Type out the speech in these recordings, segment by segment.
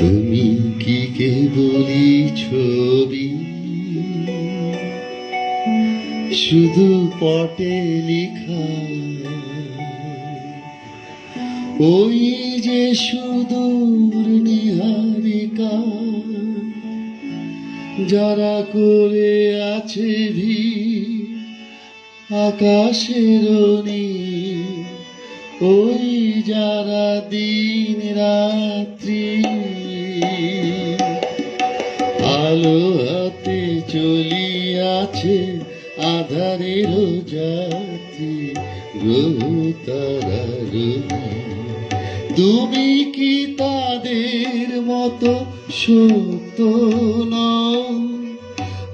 তুমি কি কেবলি ছবি? শুধু পটে লিখা। ওই যে সুদূর নিহারিকা, যারা করে আছে ভি আকাশের ওই যারা দিন রাত্রি আলো হাতে চলিয়াছে আধারের যাত্রী গ্রহ তারা রবি তুমি কি তাদের মতো সত্য নও?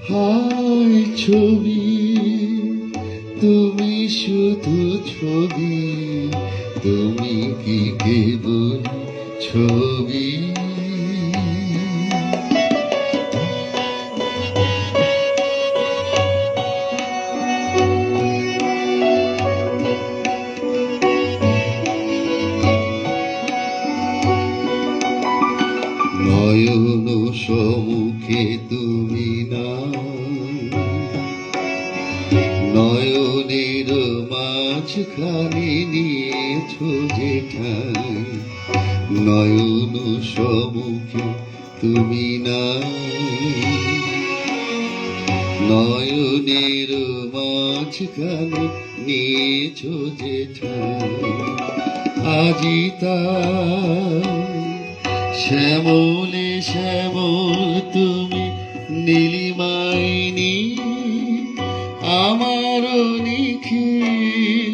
হায় ছবি, তুমি শুধু ছবি, তুমি কি কেবল ছবি? নয়ন সমুখে তুমি না নয়নের মাঝখানে নিয়েছ যে ঠাই নয়ন সমুখে তুমি না নয়নের মাঝখানে নিয়েছ যে ঠাই আজি শ্যামল আমার নিখিল,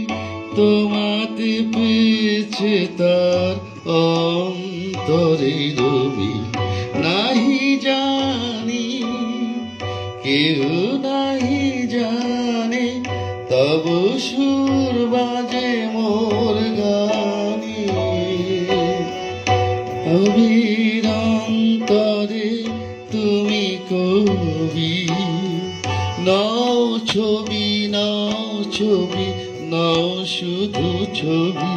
তোমাতে পেয়েছে তার অন্তরে রবি নাহি জানি কেউ নাহি জানে, তব সুর বাজে মোর গানে। অবিরন্তরে তুমি কবি নাও ছবি নাও ছবি নাও শুধু ছবি।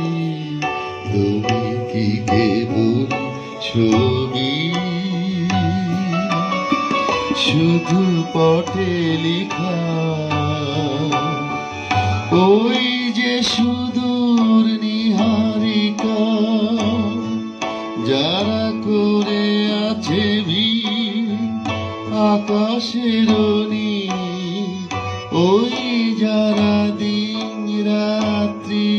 তুমি কি কেবল ছবি? শুধু পটে লিখা। ওই যে সুদূর নিহারিকা যারা করে আছে ভিড় আকাশের নীল, ওই যারা দিন রাত্রি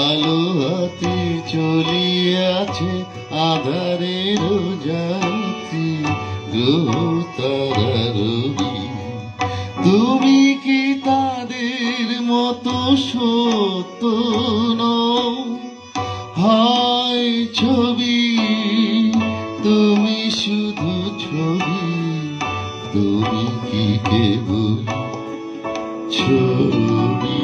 আলো হাতে চলিয়াছে আধারের যাত্রী গ্রহ তারা রবি। তুমি কি তাদের মতো সত্য হায় ছবি, তুমি শুধু ছবি তুমি কি কেবল ছবি